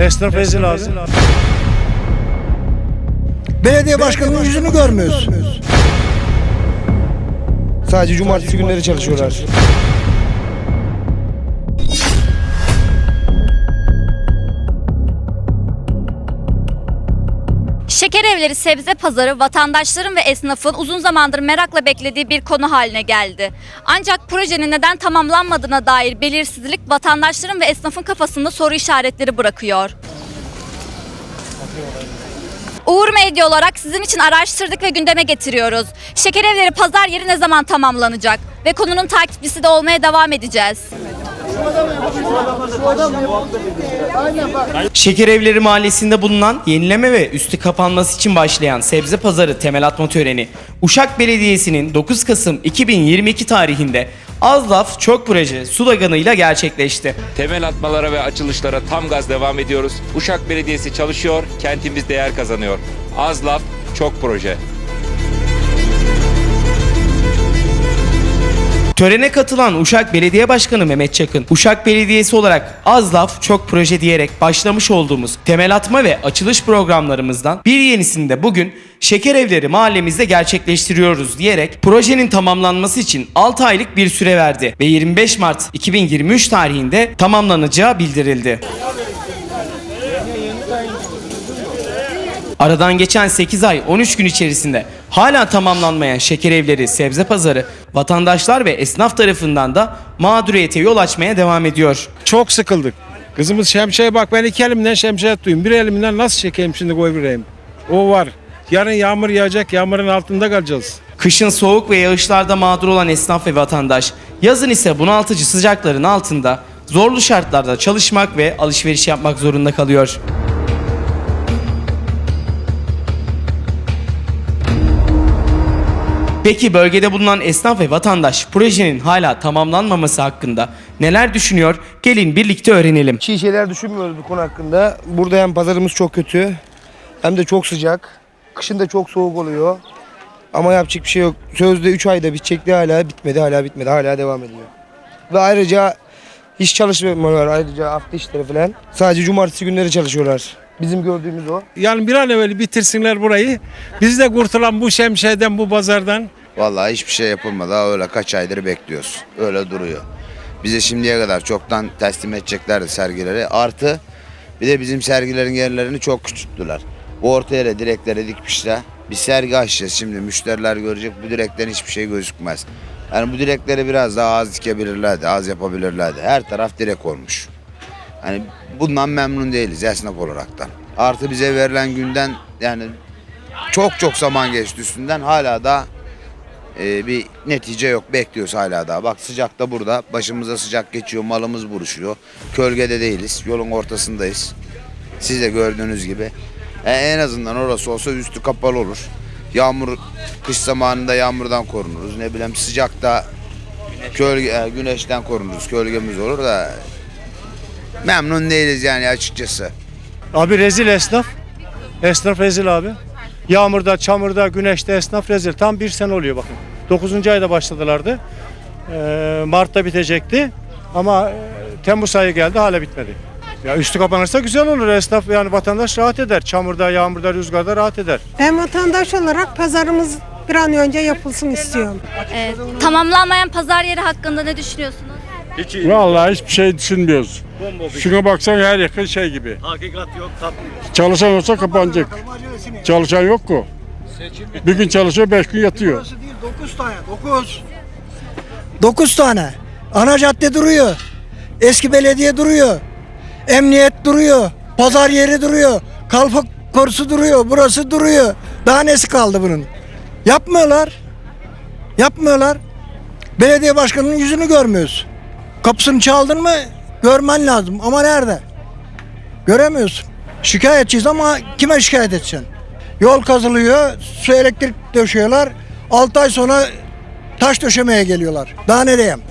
Esnaf rezil abi. Belediye başkanının yüzünü görmüyoruz. Sadece cumartesi günleri çalışıyorlar. Şeker evleri sebze pazarı vatandaşların ve esnafın uzun zamandır merakla beklediği bir konu haline geldi. Ancak projenin neden tamamlanmadığına dair belirsizlik vatandaşların ve esnafın kafasında soru işaretleri bırakıyor. Uğur Medya olarak sizin için araştırdık ve gündeme getiriyoruz. Şeker evleri pazar yeri ne zaman tamamlanacak? Ve konunun takipçisi de olmaya devam edeceğiz. Şekerevleri Mahallesi'nde bulunan yenileme ve üstü kapanması için başlayan sebze pazarı temel atma töreni Uşak Belediyesi'nin 9 Kasım 2022 tarihinde az laf çok proje sloganıyla gerçekleşti. Temel atmalara ve açılışlara tam gaz devam ediyoruz. Uşak Belediyesi çalışıyor, kentimiz değer kazanıyor. Az laf, çok proje. Törene katılan Uşak Belediye Başkanı Mehmet Çakın, Uşak Belediyesi olarak az laf çok proje diyerek başlamış olduğumuz temel atma ve açılış programlarımızdan bir yenisini de bugün Şekerevleri mahallemizde gerçekleştiriyoruz diyerek projenin tamamlanması için 6 aylık bir süre verdi ve 25 Mart 2023 tarihinde tamamlanacağı bildirildi. Aradan geçen 8 ay 13 gün içerisinde hala tamamlanmayan şeker evleri, sebze pazarı vatandaşlar ve esnaf tarafından da mağduriyete yol açmaya devam ediyor. Çok sıkıldık. Kızımız şemsiye bak ben iki elimden şemsiye tutayım. Bir elimden nasıl çekeyim şimdi koy vereyim. O var. Yarın yağmur yağacak yağmurun altında kalacağız. Kışın soğuk ve yağışlarda mağdur olan esnaf ve vatandaş, yazın ise bunaltıcı sıcakların altında zorlu şartlarda çalışmak ve alışveriş yapmak zorunda kalıyor. Peki bölgede bulunan esnaf ve vatandaş projenin hala tamamlanmaması hakkında neler düşünüyor? Gelin birlikte öğrenelim. Çiğ şeyler düşünmüyoruz bu konu hakkında. Burada hem pazarımız çok kötü hem de çok sıcak. Kışın da çok soğuk oluyor. Ama yapacak bir şey yok. Sözde 3 ayda bitecekti hala bitmedi hala bitmedi hala devam ediyor. Ve ayrıca hiç çalışmıyorlar ayrıca hafta işleri falan. Sadece cumartesi günleri çalışıyorlar. Bizim gördüğümüz o. Yani bir an evvel bitirsinler burayı. Biz de kurtulan bu şemsiyeden bu pazardan. Vallahi hiçbir şey yapılmadı. Daha öyle kaç aydır bekliyoruz. Öyle duruyor. Bize şimdiye kadar çoktan teslim edeceklerdi sergileri. Artı bir de bizim sergilerin yerlerini çok küçülttüler. Bu orta yere direkleri dikmişler. Bir sergi açacağız şimdi. Müşteriler görecek. Bu direkten hiçbir şey gözükmez. Yani bu direkleri biraz daha az dikebilirlerdi. Az yapabilirlerdi. Her taraf direk olmuş. Hani bundan memnun değiliz esnaf olaraktan. Artı bize verilen günden yani çok çok zaman geçti üstünden hala da ee, bir netice yok. Bekliyoruz hala daha. Bak sıcakta burada. Başımıza sıcak geçiyor. Malımız buruşuyor. Kölgede değiliz. Yolun ortasındayız. Siz de gördüğünüz gibi. E, en azından orası olsa üstü kapalı olur. Yağmur kış zamanında yağmurdan korunuruz. Ne bileyim sıcakta kölge, e, güneşten korunuruz. Kölgemiz olur da memnun değiliz yani açıkçası. Abi rezil esnaf. Esnaf rezil abi. Yağmurda, çamurda, güneşte esnaf rezil. Tam bir sene oluyor bakın. 9. ayda başladılardı. Ee, Mart'ta bitecekti. Ama e, Temmuz ayı geldi hala bitmedi. Ya üstü kapanırsa güzel olur. Esnaf yani vatandaş rahat eder. Çamurda, yağmurda, rüzgarda rahat eder. Ben vatandaş olarak pazarımız bir an önce yapılsın istiyorum. Ee, tamamlanmayan pazar yeri hakkında ne düşünüyorsunuz? Vallahi hiçbir şey düşünmüyoruz. Şuna baksan her yakın şey gibi. Çalışan olsa kapanacak. Çalışan yok ki. Bir gün çalışıyor, beş gün yatıyor. 9 tane 9. 9 tane. Ana cadde duruyor. Eski belediye duruyor. Emniyet duruyor. Pazar yeri duruyor. Kalfa korusu duruyor. Burası duruyor. Daha nesi kaldı bunun? Yapmıyorlar. Yapmıyorlar. Belediye başkanının yüzünü görmüyoruz. Kapısını çaldın mı görmen lazım. Ama nerede? Göremiyorsun. Şikayetçiyiz ama kime şikayet edeceksin? Yol kazılıyor, su elektrik döşüyorlar. 6 ay sonra taş döşemeye geliyorlar. Daha ne diyeyim?